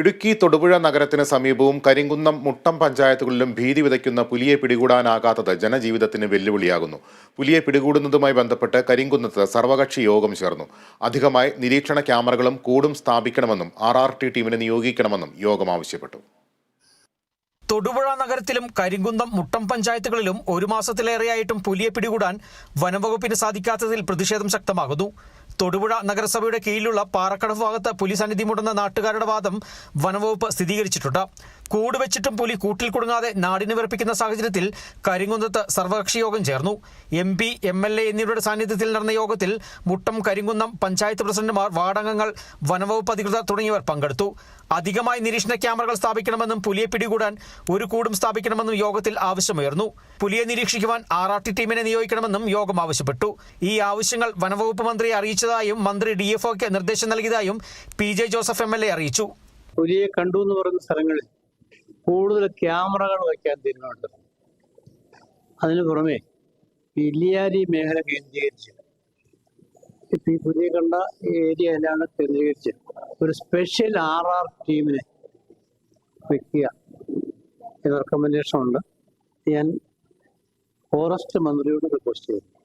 ഇടുക്കി തൊടുപുഴ നഗരത്തിന് സമീപവും കരിങ്കുന്നം മുട്ടം പഞ്ചായത്തുകളിലും ഭീതി വിതയ്ക്കുന്ന പുലിയെ പിടികൂടാനാകാത്തത് ജനജീവിതത്തിന് വെല്ലുവിളിയാകുന്നു. പുലിയെ പിടികൂടുന്നതുമായി ബന്ധപ്പെട്ട് കരിങ്കുന്നത്ത് സർവകക്ഷി യോഗം ചേർന്നു. അധികമായി നിരീക്ഷണ ക്യാമറകളും കൂടും സ്ഥാപിക്കണമെന്നും ആർ ആർ ടി ടീമിനെ നിയോഗിക്കണമെന്നും യോഗം ആവശ്യപ്പെട്ടു. തൊടുപുഴ നഗരത്തിലും കരിങ്കുന്നം മുട്ടം പഞ്ചായത്തുകളിലും ഒരു മാസത്തിലേറെയായിട്ടും പുലിയെ പിടികൂടാൻ വനംവകുപ്പിന് സാധിക്കാത്തതിൽ പ്രതിഷേധം ശക്തമാകുന്നു. തൊടുപുഴ നഗരസഭയുടെ കീഴിലുള്ള പാറക്കടവ് ഭാഗത്ത് പുലി മുടന്ന നാട്ടുകാരുടെ വാദം വനംവകുപ്പ് സ്ഥിരീകരിച്ചിട്ടുണ്ട്. കൂട് വെച്ചിട്ടും പുലി കൂട്ടിൽ കുടുങ്ങാതെ നാടിന് വിറപ്പിക്കുന്ന സാഹചര്യത്തിൽ കരിങ്കുന്നത്ത് സർവകക്ഷി യോഗം ചേർന്നു. M P M L A എന്നിവരുടെ സാന്നിധ്യത്തിൽ നടന്ന യോഗത്തിൽ മുട്ടം കരിങ്കുന്നം പഞ്ചായത്ത് പ്രസിഡന്റുമാർ വാർഡംഗങ്ങൾ വനംവകുപ്പ് അധികൃതർ തുടങ്ങിയവർ പങ്കെടുത്തു. അധികമായി നിരീക്ഷണ ക്യാമറകൾ സ്ഥാപിക്കണമെന്നും പുലിയെ പിടികൂടാൻ ഒരു കൂടും സ്ഥാപിക്കണമെന്നും യോഗത്തിൽ ആവശ്യമുയർന്നു. പുലിയെ നിരീക്ഷിക്കുവാൻ ആർ ആർ ടി ടീമിനെ നിയോഗിക്കണമെന്നും യോഗം ആവശ്യപ്പെട്ടു. ഈ ആവശ്യങ്ങൾ വനംവകുപ്പ് മന്ത്രിയെ അറിയിച്ചതായും മന്ത്രി ഡി എഫ് ഒക്ക് നിർദ്ദേശം നൽകിയതായും P J Joseph M L A അറിയിച്ചു. പുലിയെ കണ്ടു എന്ന് പറയുന്ന സ്ഥലങ്ങളിൽ കൂടുതൽ ക്യാമറകൾ വയ്ക്കാൻ തീരുമാനമുണ്ട്. അതിനു പുറമെ ഇല്ലിയാരി മേഖല കേന്ദ്രീകരിച്ച് ഈ പുതിയ കണ്ട ഏരിയയിലാണ് കേന്ദ്രീകരിച്ച് ഒരു സ്പെഷ്യൽ ആർ ആർ ടീമിനെ വെക്കുക എന്ന റെക്കമെൻഡേഷൻ ഉണ്ട്. ഞാൻ ഫോറസ്റ്റ് മന്ത്രിയോട് റിക്വസ്റ്റ് ചെയ്തു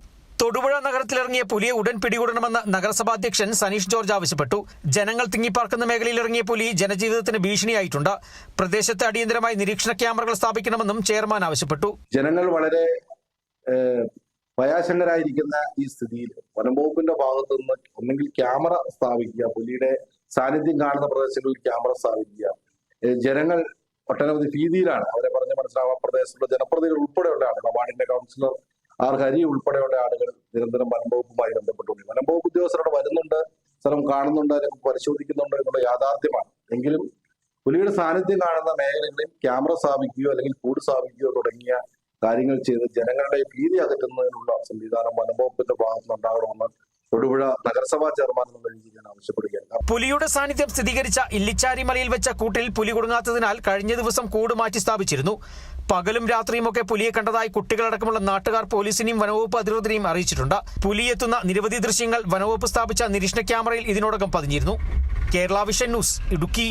തൊടുപുഴ നഗരത്തിലിറങ്ങിയ പുലിയെ ഉടൻ പിടികൂടണമെന്ന് നഗരസഭാധ്യക്ഷൻ സനീഷ് ജോർജ് ആവശ്യപ്പെട്ടു. ജനങ്ങൾ തിങ്ങിപ്പാർക്കുന്ന മേഖലയിൽ ഇറങ്ങിയ പുലി ജനജീവിതത്തിന് ഭീഷണിയായിട്ടുണ്ട്. പ്രദേശത്ത് അടിയന്തരമായി നിരീക്ഷണ ക്യാമറകൾ സ്ഥാപിക്കണമെന്നും ചെയർമാൻ ആവശ്യപ്പെട്ടു. ജനങ്ങൾ വളരെ ഭയാശങ്കരായിരിക്കുന്ന ഈ സ്ഥിതിയിൽ വനംവകുപ്പിന്റെ ഭാഗത്തു നിന്ന് ഒന്നെങ്കിൽ ക്യാമറ സ്ഥാപിക്കുക പുലിയുടെ സാന്നിധ്യം കാണുന്ന പ്രദേശങ്ങളിൽ ക്യാമറ സ്ഥാപിക്കുക. ജനങ്ങൾ ഒട്ടനവധി ഭീതിയിലാണ്. അവരെ പറഞ്ഞ് മനസ്സിലാവാൻ പ്രദേശത്തുള്ള ജനപ്രതിനിധികൾ ഉൾപ്പെടെയുള്ള ആളുകൾ വാർഡിന്റെ കൗൺസിലർ ആർ ഹരി ഉൾപ്പെടെയുള്ള ആളുകൾ നിരന്തരം വനംവകുപ്പുമായി ബന്ധപ്പെട്ടുകൊണ്ട് വനംവകുപ്പ് ഉദ്യോഗസ്ഥരോട് വരുന്നുണ്ട് സ്ഥലം കാണുന്നുണ്ട് പരിശോധിക്കുന്നുണ്ട് എന്നുള്ള യാഥാർത്ഥ്യമാണ്. എങ്കിലും പുലിയുടെ സാന്നിധ്യം കാണുന്ന മേഖലകളിൽ ക്യാമറ സ്ഥാപിക്കുകയോ അല്ലെങ്കിൽ കൂട് സ്ഥാപിക്കുകയോ തുടങ്ങിയ കാര്യങ്ങൾ ചെയ്ത് ജനങ്ങളുടെ ഭീതി അകറ്റുന്നതിനുള്ള സംവിധാനം വനംവകുപ്പിന്റെ ഭാഗത്തുനിന്ന് ഉണ്ടാകണമെന്ന് തൊടുപുഴ നഗരസഭാ ചെയർമാൻ എന്നുള്ള രീതിയിൽ ഞാൻ ആവശ്യപ്പെടുകയാണ്. പുലിയുടെ സാന്നിധ്യം സ്ഥിരീകരിച്ച ഇല്ലിച്ചാരി മലയിൽ വെച്ച കൂട്ടിൽ പുലി കുടുങ്ങാത്തതിനാൽ കഴിഞ്ഞ ദിവസം കൂട് മാറ്റി സ്ഥാപിച്ചിരുന്നു. പകലും രാത്രിയുമൊക്കെ പുലിയെ കണ്ടതായി കുട്ടികളടക്കമുള്ള നാട്ടുകാർ പോലീസിനെയും വനവകുപ്പ് അധികൃതരെയും അറിയിച്ചിട്ടുണ്ട്. പുലിയെത്തുന്ന നിരവധി ദൃശ്യങ്ങൾ വനവകുപ്പ് സ്ഥാപിച്ച നിരീക്ഷണ ക്യാമറയിൽ ഇതിനോടകം പതിഞ്ഞിരുന്നു. Kerala vision news Idukki.